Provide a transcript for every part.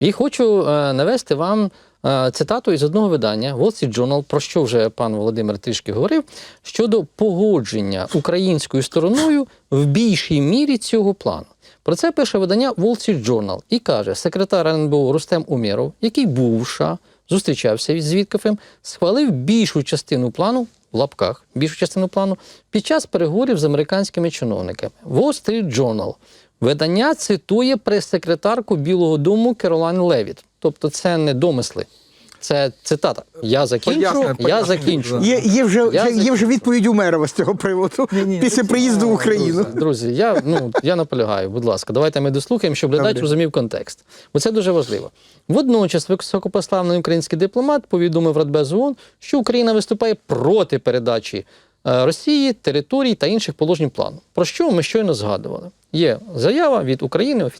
І хочу е, навести вам е, цитату із одного видання Wall Street Journal, про що вже пан Володимир трішки говорив, щодо погодження українською стороною в більшій мірі цього плану. Про це пише видання Wall Street Journal і каже, секретар РНБО Рустем Умєров, який був в США, зустрічався з Віткафем, схвалив більшу частину плану в лапках, більшу частину плану під час переговорів з американськими чиновниками. Wall Street Journal. Видання цитує прес-секретарку Білого Дому Керолайн Левіт. Тобто це не домисли, це цитата. Я закінчу, Пояснення, я закінчу. Є, є, вже, Я є, є вже відповідь Умерова з цього приводу Ні-ні, після ну, приїзду в Україну. Друзі, я, ну, я наполягаю, будь ласка, давайте ми дослухаємо, щоб глядач розумів контекст. Бо це дуже важливо. Водночас високопоставлений український дипломат повідомив Радбезу ООН, що Україна виступає проти передачі Росії територій та інших положень плану. Про що ми щойно згадували? Є заява від України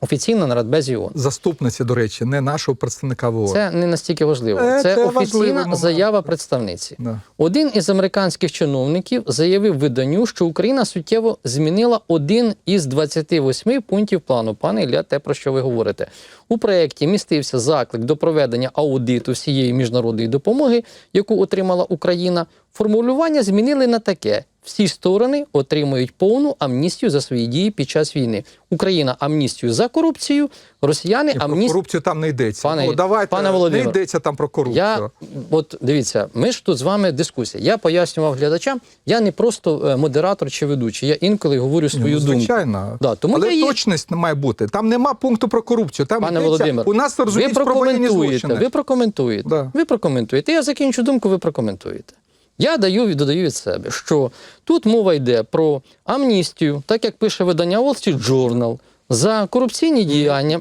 офі- офіційна на Радбезі ООН. Заступниці, до речі, не нашого представника в ООН. Це не настільки важливо. Е, Це, це офіційна заява представниці. Да. Один із американських чиновників заявив виданню, що Україна суттєво змінила один із 28 пунктів плану. Пане Ілля, те про що ви говорите. У проєкті містився заклик до проведення аудиту всієї міжнародної допомоги, яку отримала Україна. Формулювання змінили на таке: всі сторони отримують повну амністію за свої дії під час війни. Україна амністію за корупцію, росіяни І про амністію. корупцію там не йдеться. Пане- ну, давайте, пане не йдеться там про корупцію. Я от дивіться, ми ж тут з вами дискусія. Я пояснював глядачам, я не просто е, модератор чи ведучий, я інколи говорю свою ну, думку. звичайно. Да, тому Але я точність не має бути. Там нема пункту про корупцію. Там Пане йдеться, Володимир, у нас розуміють про воєнні злочини. ви прокоментуєте. Да. Ви прокоментуєте. Я закінчу думку, ви прокоментуєте. Я даю додаю від себе, що тут мова йде про амністію, так як пише видання Wall Street Journal, за корупційні діяння.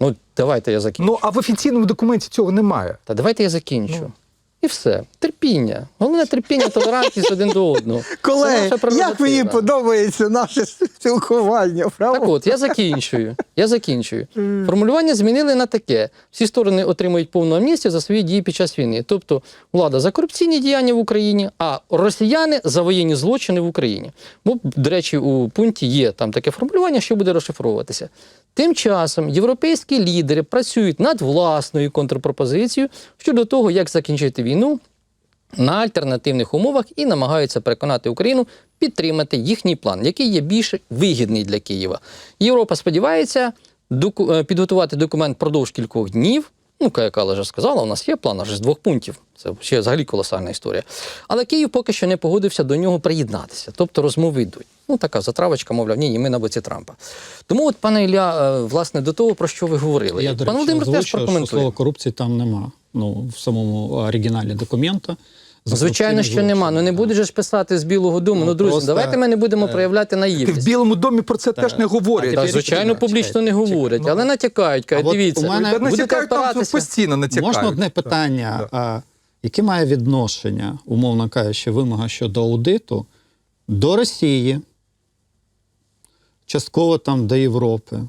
Ну, давайте я закінчу. Ну а в офіційному документі цього немає. Та давайте я закінчу. Ну. І все. Терпіння. Головне терпіння, толерантність один до одного. Колеги, як мені подобається наше спілкування, правда? Так от, я закінчую. Я закінчую. Формулювання змінили на таке: всі сторони отримують повну амністію за свої дії під час війни. Тобто влада за корупційні діяння в Україні, а росіяни за воєнні злочини в Україні. Бо, до речі, у пункті є там таке формулювання, що буде розшифровуватися. Тим часом європейські лідери працюють над власною контрпропозицією щодо того, як закінчити війну на альтернативних умовах і намагаються переконати Україну підтримати їхній план, який є більш вигідний для Києва. Європа сподівається доку- е, підготувати документ продовж кількох днів. Ну, яка вже сказала, у нас є план аж з двох пунктів. Це ще взагалі колосальна історія. Але Київ поки що не погодився до нього приєднатися. Тобто розмови йдуть. Ну, така затравочка, мовляв, ні, ні, ми на боці Трампа. Тому, от, пане Ілля, е, власне, до того, про що ви говорили. Я, до Пан Володимир теж озвучив, що прокоментує. слова корупції там нема. Ну, в самому оригіналі документа. Звичайно, що нема. Ну не будеш ж писати з Білого Дому. Ну, Ну, друзі, просто, давайте ми не будемо е, проявляти І в. Білому домі про це теж не говорять. Та, звичайно, чекайте, публічно не чекайте. говорять, Ну, але натякають. Кажуть, дивіться, у мене- натякають там постійно натякають. Можна одне питання, так. а, яке має відношення, умовно кажучи, вимога щодо аудиту до Росії, частково там до Європи,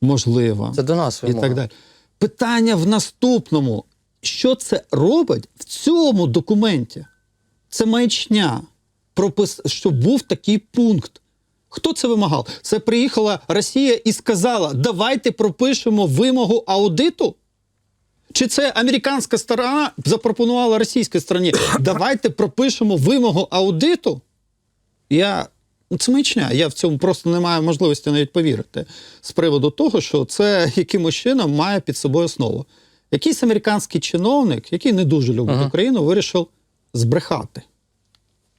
можливо, Це до нас і так далі. Питання в наступному: що це робить в цьому документі? Це маячня, пропис... що був такий пункт. Хто це вимагав? Це приїхала Росія і сказала: давайте пропишемо вимогу аудиту? Чи це американська сторона запропонувала російській стороні? Давайте пропишемо вимогу аудиту? Я це маячня. Я в цьому просто не маю можливості навіть повірити з приводу того, що це якимось чином має під собою основу. Якийсь американський чиновник, який не дуже любить Ага. Україну, вирішив збрехати.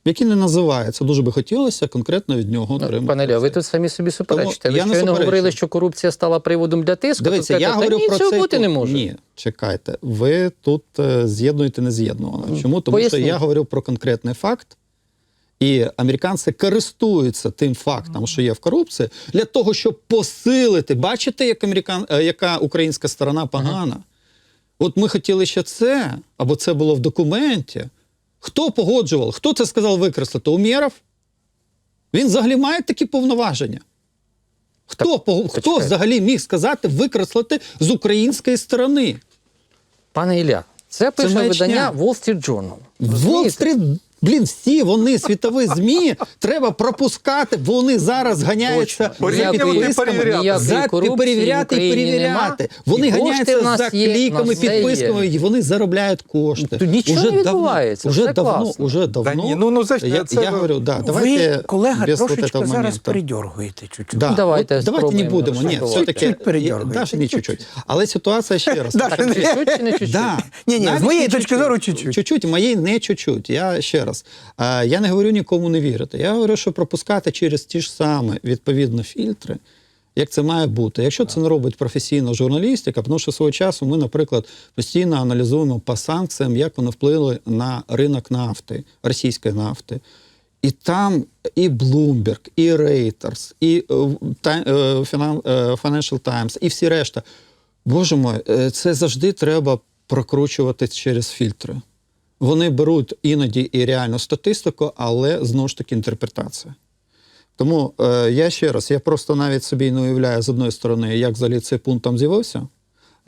Який не називається. Дуже би хотілося конкретно від нього Ну, отримати. Пане Ілля, ви тут самі собі суперечите. Ви не щойно суперечу. говорили, що корупція стала приводом для тиску. Дивіться, я говорю про це. бути не може. Ні, чекайте. Ви тут е, з'єднуєте нез'єднуване. Чому? Тому Поясніть. що я говорю про конкретний факт, і американці користуються тим фактом, що є в корупції, для того, щоб посилити. Бачите, як американ... е, яка українська сторона погана? От ми хотіли ще це, або це було в документі. Хто погоджував? Хто це сказав викреслити? Умєров? Він взагалі має такі повноваження. Хто, так, хто взагалі міг сказати викреслити з української сторони? Пане Ілля, це пише це видання Wall Street Journal. Wall Street Блін, всі вони світові змі треба пропускати, бо вони зараз ганяються Точно. за підписками. За перевіряти і перевіряти. Вони І ганяються за є, кліками, все підписками, і вони заробляють кошти. Тут нічого Уже не відбувається, Уже все давно, класно. уже Та давно. ні, ну, ну, за- я, це- я говорю, да, давайте Ви, колега, трошечки зараз передергуєте чуть-чуть. Да. Давайте От давайте не будемо. Ні, все-таки Чуть передергуєте. не чуть-чуть. Але ситуація ще раз. Так, чуть-чуть чи не чуть-чуть? Ні, ні, з моєї точки зору, чуть-чуть. Чуть-чуть, моєї не чуть-чуть. Я ще раз. Е, Я не говорю нікому не вірити. Я говорю, що пропускати через ті ж самі відповідно фільтри, як це має бути. Якщо це не робить професійна журналістика, тому що свого часу ми, наприклад, постійно аналізуємо по санкціям, як вони вплинули на ринок нафти, російської нафти. І там і Bloomberg, і Reuters, і е, е, е, Financial Times, і всі решта. Боже мой, це завжди треба прокручувати через фільтри. Вони беруть іноді і реальну статистику, але знову ж таки інтерпретація. Тому е, я ще раз, я просто навіть собі не уявляю з одної сторони, як взагалі цей пункт там з'явився,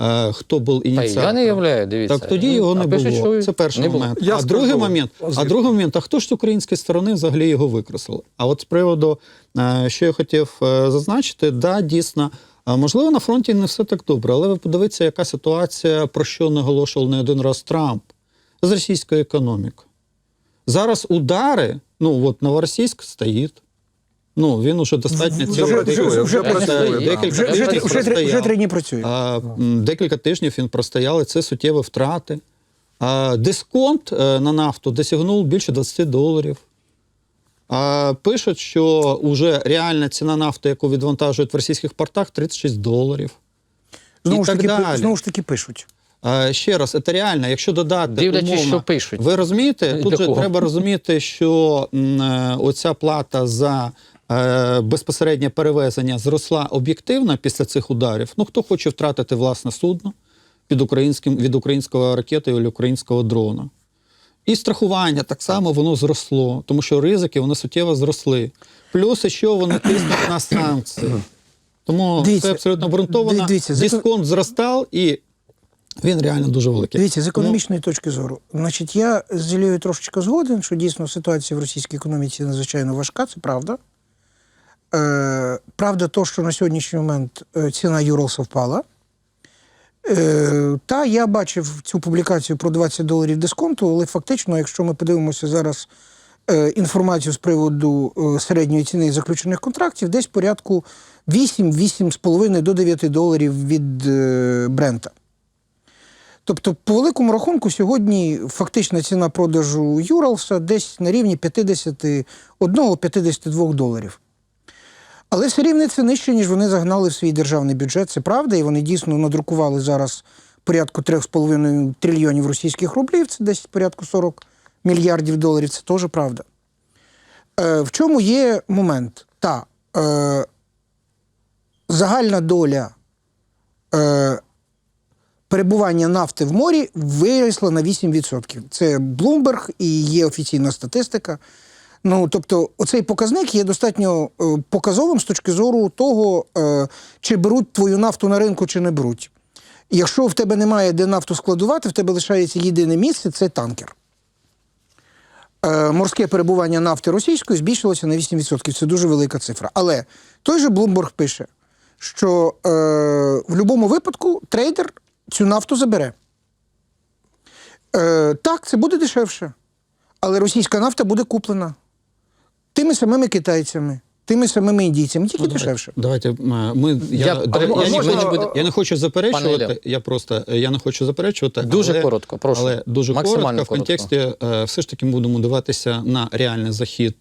е, хто був ініціатором. я не являю, дивіться. Так тоді його не А було. що Це перший не було. момент. Я а скажу, другий момент, а другий момент, а хто ж з української сторони взагалі його викреслив? А от з приводу, е, що я хотів е, зазначити, да, дійсно. Можливо, на фронті не все так добре, але ви подивіться, яка ситуація, про що наголошував не один раз Трамп з російською економікою. Зараз удари, ну от Новоросійськ стоїть. Ну, він уже достатньо цього декілька- вже працює, декілька Вже, вже, тижнів вже, вже три дні працює. А, декілька тижнів він простояв, і це суттєві втрати. А, дисконт е, на нафту досягнув більше 20 доларів. А, пишуть, що вже реальна ціна нафти, яку відвантажують в російських портах, 36 доларів. Знову ж, так таки, знову ж таки пишуть. Ще раз, це реально, якщо додати. Дивлячись, умовно, що пишуть. Ви розумієте, Для тут же треба розуміти, що е, оця плата за е, безпосереднє перевезення зросла об'єктивно після цих ударів. Ну, хто хоче втратити власне судно під українським, від українського ракети або українського дрона. І страхування так само воно зросло, тому що ризики вони суттєво зросли. Плюс, що вони тиснуть на санкції. Тому Дивіться, це абсолютно обґрунтовано. Дисконт зростав і він реально дуже великий. Дивіться, з Тому- економічної точки зору. Значить, я з Ілією трошечки згоден, що дійсно ситуація в російській економіці надзвичайно важка, це правда. Е, правда, то, що на сьогоднішній момент е, ціна Юролса впала. Е, та я бачив цю публікацію про 20 доларів дисконту, але фактично, якщо ми подивимося зараз е, інформацію з приводу е, середньої ціни заключених контрактів, десь порядку 8-8,5 до 9 доларів від е, Брента. Тобто, по великому рахунку, сьогодні фактична ціна продажу Юралса десь на рівні 51-52 доларів. Але все рівно це нижче, ніж вони загнали в свій державний бюджет. Це правда, і вони дійсно надрукували зараз порядку 3,5 трильйонів російських рублів, це десь порядку 40 мільярдів доларів. Це теж правда. Е, в чому є момент? Та е, загальна доля е, перебування нафти в морі виросла на 8%. Це Bloomberg і є офіційна статистика. Ну, тобто, оцей показник є достатньо е, показовим з точки зору того, е, чи беруть твою нафту на ринку, чи не беруть. Якщо в тебе немає де нафту складувати, в тебе лишається єдине місце це танкер. Е, морське перебування нафти російської збільшилося на 8%. Це дуже велика цифра. Але той же Bloomberg пише, що е, в будь-якому випадку трейдер цю нафту забере. Е, так, це буде дешевше, але російська нафта буде куплена тими самими китайцями, тими самими індійцями, тільки Ну, дешевше. Давайте е, ми. Я, Я- я, але я, можна- не я не хочу заперечувати. Пане Я просто е, я не хочу заперечувати. Дуже але, коротко, прошу. Але дуже Максимально коротко в контексті е, все ж таки ми будемо дивитися на реальний захід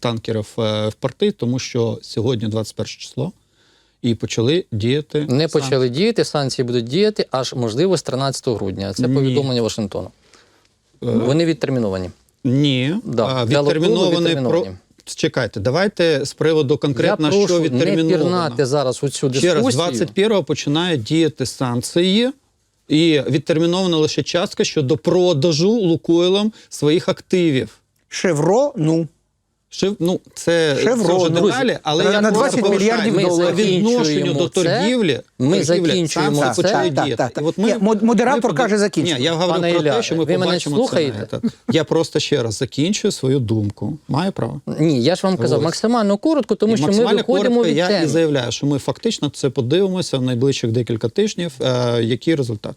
танкерів в порти, тому що сьогодні 21 число, і почали діяти. Не санкції. почали діяти, санкції будуть діяти аж можливо з 13 грудня. Це Ні. повідомлення Вашингтону. Вони відтерміновані. Ні, Да, про. відтерміновані. Чекайте, давайте з приводу конкретно, Я прошу що не відтерміновано. пірнати зараз у цю Ще раз, 21-го починають діяти санкції, і відтермінована лише частка щодо продажу Лукойлом своїх активів. Шевро, ну. Шев, ну, це, це Шеврон, вже друзі. деталі, але На- я на 20 мільярдів доларів. відношенню до торгівлі. Ми закінчуємо це. почали Так, так, діяти. так, так. От ми- Ні, модератор ми каже, закінчити. Ні, я говорю Пане про Ілля, те, що ми ви мене побачимо слухаєте? це. Я просто ще раз закінчую свою думку. Маю право. Ні, я ж вам казав Ось. максимально коротко, тому І що ми виходимо від я теми. і заявляю, що ми фактично це подивимося в найближчих декілька тижнів, е, які результати.